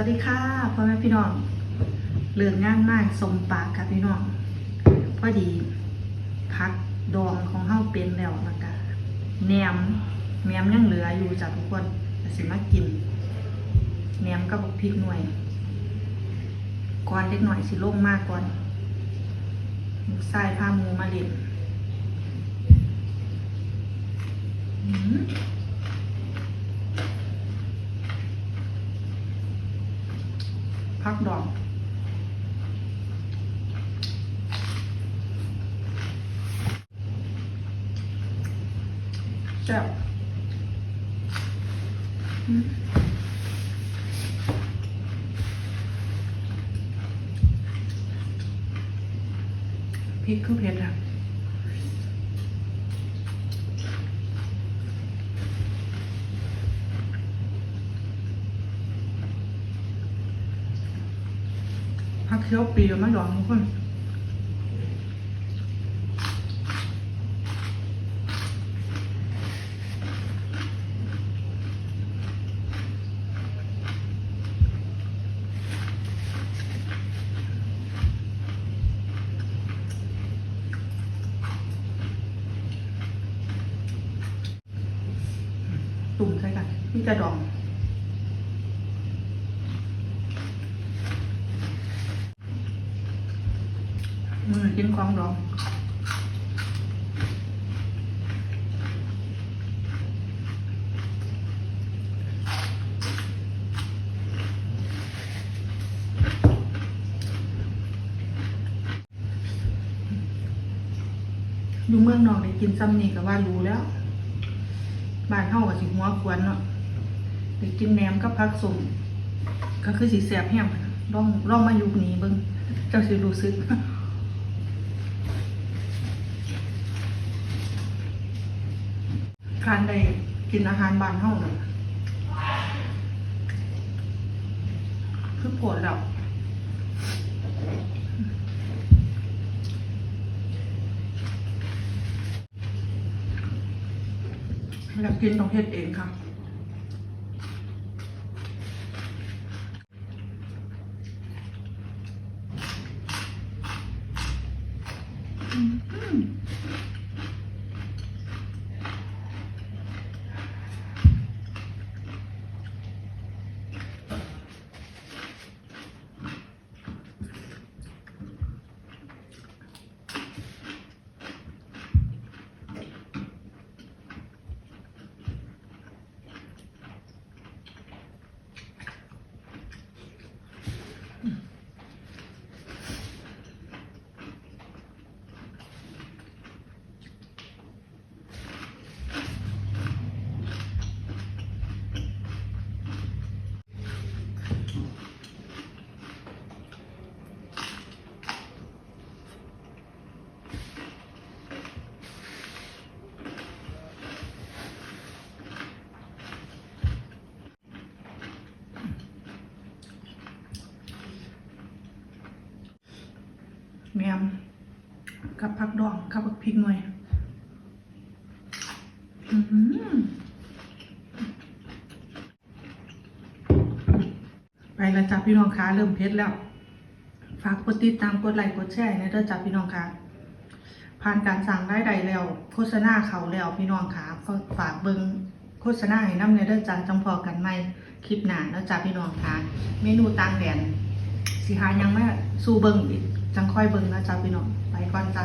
วัสดีค่ะพ่อแม่พี่น้องเลืองงานมากสมปากค่ะพี่น้องพอดีพักดองของเฮาเป็นแล้วแล้วก็แหนมแหนมยังเหลืออยู่จากทุกคนสิมากินแหนมกับพริกหน่วยก่อนเล็กหน่อยสิโล่งมากก่อนลูกชายพามูมาเล่นอืม พักดองแซ่บพริกคือเผ็ดอะ พักเคี้ยวปีกับมะหยองทุกคนตุ่มใส่กันนี่จะดอง มือกินของดองอยู่เมืองนอกได้กินซ้ำนี่ก็ว่ารู้แล้ว บ้านเฮาก็สิหัวควนเนาะได้กินแหนมกับผักสมก็คือสิแซ่บแฮมลองลองมายุคนี้เบิ่งเจ้าสิรู้สึก การได้กินอาหารบ้านเฮาน่ะคือปวดแล้วอยากกินต้องเฮ็ดเองค่ะ แมมกับผักดองกับพริกหน่อยอไปแล้วจ้าพี่น้องคะเริ่มเผ็ดแล้ว ฝากกดติดตามกดไลค์กดแชร์นะเด้อจ้าพี่น้องคะผ่านการสั่งได้ใดแล้ว โฆษณาเขาแล้วพี่น้องคะก็ฝากเบิ้งโฆษณาให้น้ำเนเด้อจ้าจังพอกันไหมคลิปหน้าแล้วจ้าพี่น้องคะเมนูต่างแดนสิหายังไม่สู้เบิ่งอีก จังค่อยเบิ่งนะจ๊ะพี่น้องไปก่อนจ้ะ